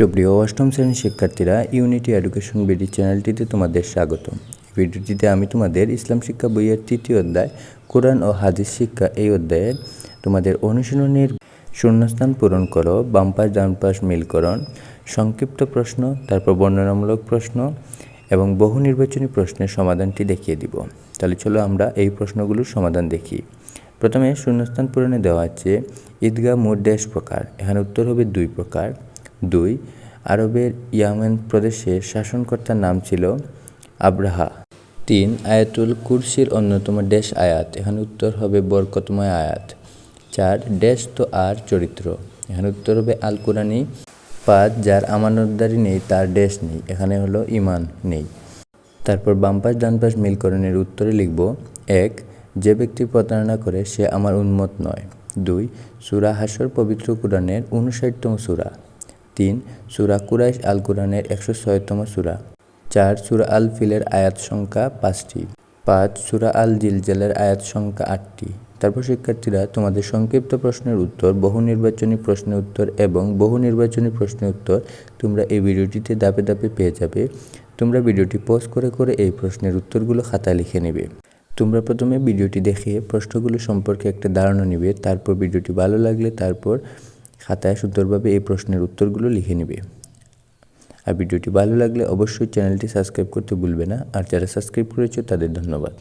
সুপ্রিয় অষ্টম শ্রেণির শিক্ষার্থীরা ইউনিটি এডুকেশন বিডি চ্যানেলটিতে তোমাদের স্বাগত ভিডিওটিতে আমি তোমাদের ইসলাম শিক্ষা বইয়ের তৃতীয় অধ্যায়, কোরআন ও হাদিস শিক্ষা এই অধ্যায়ে তোমাদের অনুশীলনের শূন্যস্থান পূরণ করো, বাম পাশ, ডান পাশ মিলকরণ সংক্ষিপ্ত প্রশ্ন, তারপর বর্ণনামূলক প্রশ্ন এবং বহু নির্বাচনী প্রশ্নের সমাধানটি দেখিয়ে দিব। তাহলে চলো আমরা এই প্রশ্নগুলোর সমাধান দেখি। প্রথমে শূন্যস্থান পূরণে দেওয়া আছে, ঈদগাহ মোট দেশ প্রকার। এখানে উত্তর হবে দুই প্রকার। দুই, আরবের ইয়ামেন প্রদেশের শাসনকর্তার নাম ছিল আব্রাহা। তিন, আয়াতুল কুরসির অন্যতম ড্যাশ আয়াত, এখানে উত্তর হবে বরকতময় আয়াত। চার ড্যাশ তো আর চরিত্র, এখানে উত্তর হবে আল কোরআনি পাঁচ, যার আমানতদারি নেই, তার ড্যাশ নেই, এখানে হলো ইমান নেই। তারপর বাম পাশ, ডান পাশ মিলকরণের উত্তরে লিখব, এক, যে ব্যক্তি প্রতারণা করে, সে আমার উন্মত নয়। দুই, সুরা হাসর পবিত্র কোরআনের উনষাটতম সুরা। তিন, সুরা কুরাইশ আল কোরআনের একশো ছয়তম সুরা। চার, সুরা আল ফিলের আয়াত সংখ্যা পাঁচটি। পাঁচ, সুরা আল জিলজালের আয়াত সংখ্যা আটটি। তারপর শিক্ষার্থীরা তোমাদের সংক্ষিপ্ত প্রশ্নের উত্তর, বহু নির্বাচনী প্রশ্নের উত্তর এবং বহু নির্বাচনী প্রশ্নের উত্তর তোমরা এই ভিডিওটিতে দাপে দাপে পেয়ে যাবে। তোমরা ভিডিওটি পজ করে করে এই প্রশ্নের উত্তরগুলো খাতায় লিখে নেবে। তোমরা প্রথমে ভিডিওটি দেখে প্রশ্নগুলো সম্পর্কে একটা ধারণা নিবে, তারপর ভিডিওটি ভালো লাগলে তারপর খাতায় সুন্দরভাবে এই প্রশ্নের উত্তরগুলো লিখে নেবে। আর ভিডিওটি ভালো লাগলে অবশ্যই চ্যানেলটি সাবস্ক্রাইব করতে ভুলবে না। আর যারা সাবস্ক্রাইব করেছ তাদের ধন্যবাদ।